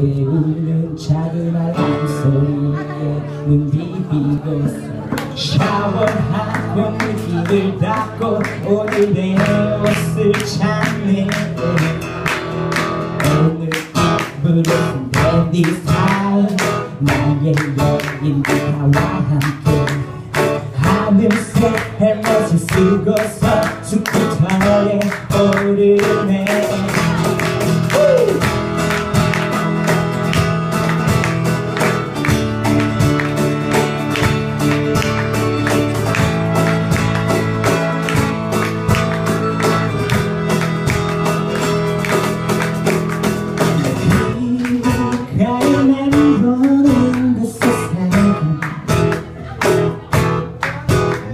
깨우는 작은 알람 소리에 눈 비비고 샤워하고 문을 닫고 오늘 내 옷을 찾네. 오늘 입으로 내네 사랑 나의 여인 나와 함께 하늘색 헬멧을 쓰고서 스쿠터에 오르네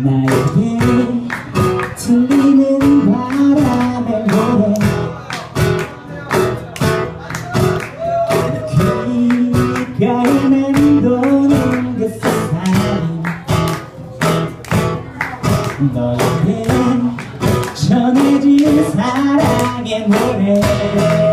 나에게 들리는 바람의 노래 귓가에만 도는 그 세상 너에게 전해질 사랑의 노래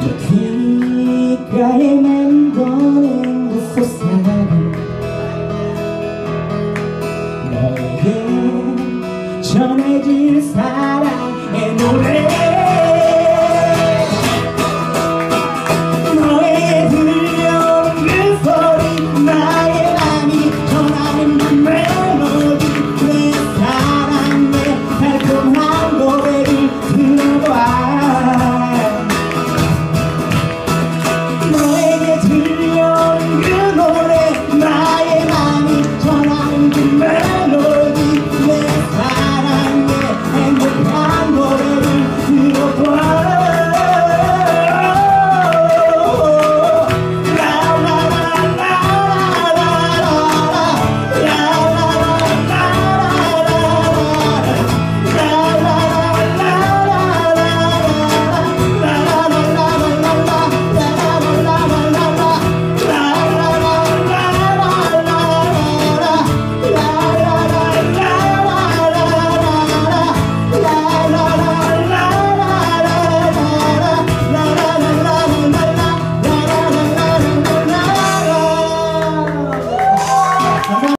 귓가에 맴도는 그 세상이 너에게 전해질 사랑의 노래 Man.